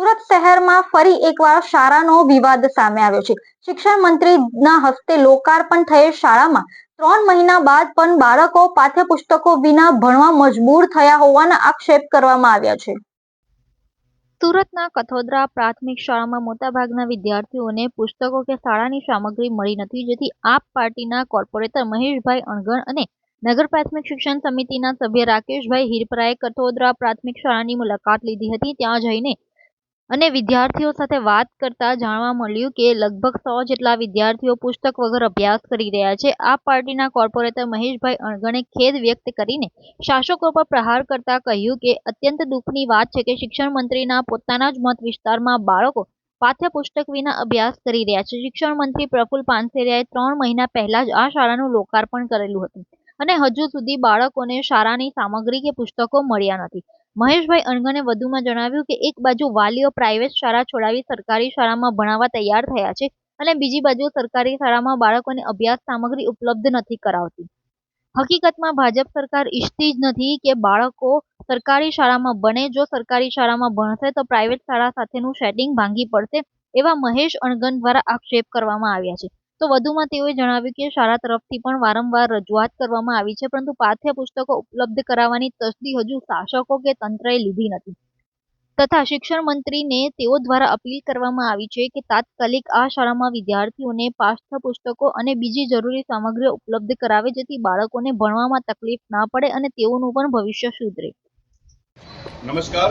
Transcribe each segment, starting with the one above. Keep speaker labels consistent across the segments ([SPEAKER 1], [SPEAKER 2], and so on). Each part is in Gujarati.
[SPEAKER 1] સુરત શહેરમાં ફરી એકવાર શાળાનો વિવાદ સામે આવ્યો છે. શિક્ષણ મંત્રીના હસ્તે લોકાર્પણ થયેલ શાળામાં ત્રણ મહિના બાદ પણ બાળકો પાઠ્યપુસ્તકો વિના ભણવા મજબૂર થયા હોવાના આક્ષેપ કરવામાં આવ્યા છે. સુરતના કથોદરા પ્રાથમિક શાળામાં મોટાભાગના વિદ્યાર્થીઓને પુસ્તકો કે શાળાની સામગ્રી મળી નથી, જેથી આપ પાર્ટીના કોર્પોરેટર મહેશભાઈ અણગણ અને નગર પ્રાથમિક શિક્ષણ સમિતિના સભ્ય રાકેશભાઈ હિરપરાએ કથોદરા પ્રાથમિક શાળાની મુલાકાત લીધી હતી. ત્યાં જઈને અને વિદ્યાર્થીઓ સાથે વાત કરતા જાણવા મળ્યું કે લગભગ સો જેટલા વિદ્યાર્થીઓ પુસ્તક વગર અભ્યાસ કરી રહ્યા છે. આ પાર્ટીના કોર્પોરેટર મહેશભાઈ અણગણે ખેદ વ્યક્ત કરીને શાસકો પર પ્રહાર કરતા કહ્યું કે અત્યંત દુઃખની વાત છે કે શિક્ષણ મંત્રીના પોતાના જ મત વિસ્તારમાં બાળકો પાઠ્યપુસ્તક વિના અભ્યાસ કરી રહ્યા છે. શિક્ષણ મંત્રી પ્રફુલ પાનસેરિયાએ ત્રણ મહિના પહેલા જ આ શાળાનું લોકાર્પણ કરેલું હતું અને હજુ સુધી બાળકોને શાળાની સામગ્રી કે પુસ્તકો મળ્યા નથી. મહેશભાઈ અણગણે વધુમાં જણાવ્યું કે એક બાજુ વાલીઓ પ્રાઇવેટ શાળા છોડાવી સરકારી શાળામાં ભણાવવા તૈયાર થયા છે અને બીજી બાજુ સરકારી શાળામાં બાળકોને અભ્યાસ સામગ્રી ઉપલબ્ધ નથી કરાવતી. હકીકતમાં ભાજપ સરકાર ઈચ્છતી જ નથી કે બાળકો સરકારી શાળામાં બને જો સરકારી શાળામાં ભણશે તો પ્રાઇવેટ શાળા સાથેનું સેટિંગ ભાંગી પડશે એવા મહેશ અણગન દ્વારા આક્ષેપ કરવામાં આવ્યા છે. તો વધુમાં તેઓએ જણાવ્યું કે શાળા તરફથી પણ વારંવાર રજૂઆત કરવામાં આવી છે, પરંતુ પાઠ્યપુસ્તકો ઉપલબ્ધ કરાવવાની તસ્દી હજુ શાસકો કે તંત્રએ લીધી નથી. તથા શિક્ષણ મંત્રીને તેઓ દ્વારા અપીલ કરવામાં આવી છે કે તાત્કાલિક આ શાળામાં વિદ્યાર્થીઓને પાઠ્યપુસ્તકો અને બીજી જરૂરી સામગ્રીઓ ઉપલબ્ધ કરાવે જેથી બાળકોને ભણવામાં તકલીફ ના પડે અને તેઓનું પણ ભવિષ્ય સુધરે.
[SPEAKER 2] નમસ્કાર.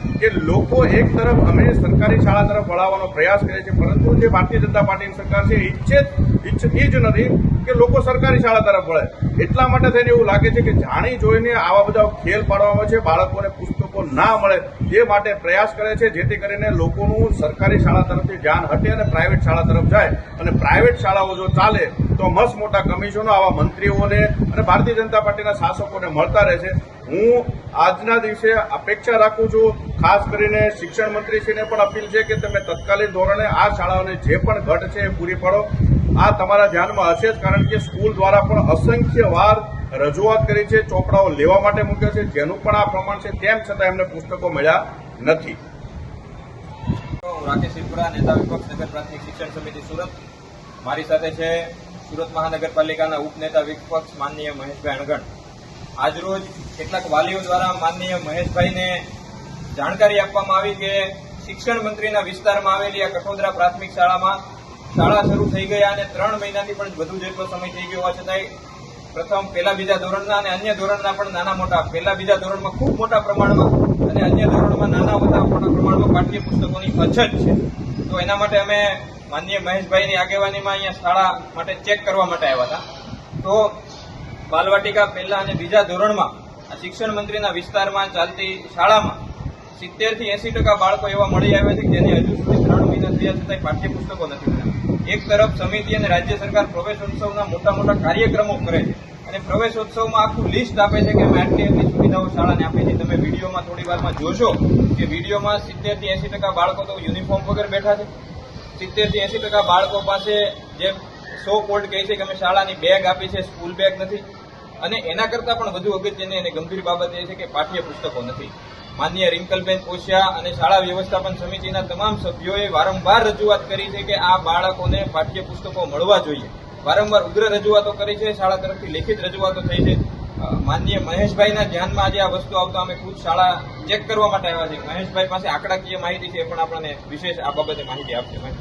[SPEAKER 2] કે લોકો એક તરફ અમે સરકારી શાળા તરફ વળાવવાનો પ્રયાસ કરે છે, પરંતુ જે ભારતીય જનતા પાર્ટીની સરકાર છે ઈચ્છે ઈચ્છતી જ નથી કે લોકો સરકારી શાળા તરફ વળે. એટલા માટે થઈને એવું લાગે છે કે જાણી જોઈને આવા બધા ખેલ પાડવામાં છે, બાળકોને પુસ્તકો ના મળે, તે માટે પ્રયાસ કરે છે, જેથી કરીને લોકોનું સરકારી શાળા તરફથી ધ્યાન હટે અને પ્રાઇવેટ શાળા તરફ જાય. અને પ્રાઇવેટ શાળાઓ જો ચાલે, તો મસ્ત મોટા કમિશનો આવા મંત્રીઓને અને ભારતીય જનતા પાર્ટીના શાસકોને મળતા રહે છે હું આજના દિવસે અપેક્ષા રાખું છું, ખાસ કરીને શિક્ષણ મંત્રીશ્રીને પણ અપીલ છે કે તમે તત્કાલીન ધોરણે આ શાળાઓને જે પણ ઘટ છે એ પૂરી પાડો. આ તમારા ધ્યાનમાં હશે જ, કારણ કે સ્કૂલ દ્વારા પણ અસંખ્ય વાર રજૂઆત કરી છે, ચોપડાઓ લેવા માટે મૂક્યા છે, જેનું પણ આ પ્રમાણ છે, તેમ છતાં એમને પુસ્તકો મળ્યા નથી.
[SPEAKER 3] રાકેશ શિવપુરા નેતા વિપક્ષ નગર પ્રાથમિક શિક્ષણ સમિતિ સુરત. મારી સાથે છે સુરત મહાનગરપાલિકાના ઉપનેતા વિપક્ષ માનનીય મહેશભાઈ અણગણ. આજરોજ કેટલાક વાલીઓ દ્વારા માનનીય મહેશભાઈને જાણકારી આપવામાં આવી કે શિક્ષણ મંત્રીના વિસ્તારમાં આવેલી આ કઠોદરા પ્રાથમિક શાળામાં શાળા શરૂ થઈ ગયા અને ત્રણ મહિનાથી પણ વધુ જેટલો સમય થઈ ગયો હોવા છતાંય પ્રથમ, પહેલા, બીજા ધોરણના અને અન્ય ધોરણના પણ નાના મોટા, પહેલા, બીજા ધોરણમાં ખૂબ મોટા પ્રમાણમાં અને અન્ય ધોરણમાં નાના મોટા મોટા પ્રમાણમાં પાઠ્યપુસ્તકોની અછત છે. તો એના માટે અમે માનનીય મહેશભાઈની આગેવાનીમાં અહીંયા શાળા માટે ચેક કરવા માટે આવ્યા હતા. તો બાલવાટિકા પહેલા અને બીજા ધોરણમાં શિક્ષણ મંત્રીના વિસ્તારમાં ચાલતી શાળામાં સિત્તેરથી એસી ટકા બાળકો એવા મળી આવ્યા છે જેને હજુ સુધી ત્રણ મહિના થયા છતાંય પાઠ્યપુસ્તકો નથી મળ્યા. એક તરફ સમિતિ અને રાજ્ય સરકાર પ્રવેશોત્સવના મોટા મોટા કાર્યક્રમો કરે છે અને પ્રવેશોત્સવમાં આખું લિસ્ટ આપે છે કે અમે આટલી આટલી સુવિધાઓ શાળાને આપી છે. તમે વિડીયોમાં થોડી વારમાં જોશો કે વિડીયોમાં સિત્તેરથી એસી ટકા બાળકો તો યુનિફોર્મ વગર બેઠા છે. સિત્તેરથી એસી ટકા બાળકો પાસે જે સો કોલ્ડ કહે છે કે અમે શાળાની બેગ આપી છે સ્કૂલ બેગ નથી. અને એના કરતાં પણ વધુ અગત્યની અને ગંભીર બાબત એ છે કે પાઠ્યપુસ્તકો નથી. માન્ય રિંકલબેન કોશિયા અને શાળા વ્યવસ્થાપન સમિતિના તમામ સભ્યોએ વારંવાર રજૂઆત કરી છે કે આ બાળકોને પાઠ્યપુસ્તકો મળવા જોઈએ. વારંવાર ઉગ્ર રજૂઆતો કરી છે, શાળા તરફથી લેખિત રજૂઆતો થઈ છે. માન્ય મહેશભાઈના ધ્યાનમાં આજે આ વસ્તુ આવતા અમે ખુદ શાળા ચેક કરવા માટે આવ્યા છે મહેશભાઈ પાસે આંકડાકીય માહિતી છે પણ આપણને વિશેષ આ બાબતે માહિતી આપશે.